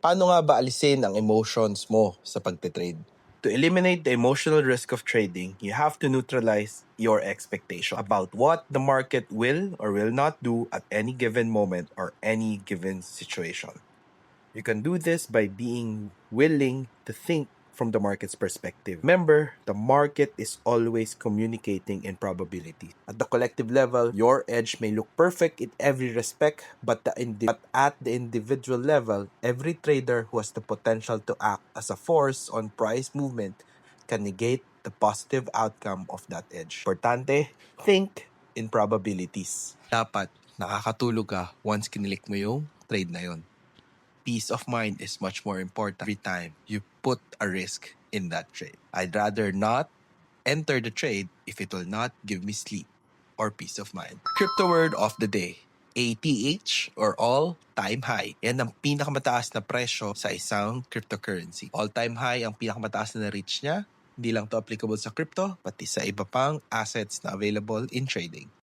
Paano nga ba alisin ang emotions mo sa pagtitrade? To eliminate the emotional risk of trading, you have to neutralize your expectation about what the market will or will not do at any given moment or any given situation. You can do this by being willing to think from the market's perspective. Remember, the market is always communicating in probability. At the collective level, your edge may look perfect in every respect, but, the indi- but at the individual level, every trader who has the potential to act as a force on price movement can negate the positive outcome of that edge. Importante, think in probabilities. Dapat nakakatulog ka once kinilik mo yung trade na yon peace of mind is much more important every time you put a risk in that trade. I'd rather not enter the trade if it will not give me sleep or peace of mind. Crypto word of the day. ATH or all-time high. Yan ang pinakamataas na presyo sa isang cryptocurrency. All-time high ang pinakamataas na na-reach niya. Hindi lang to applicable sa crypto, pati sa iba pang assets na available in trading.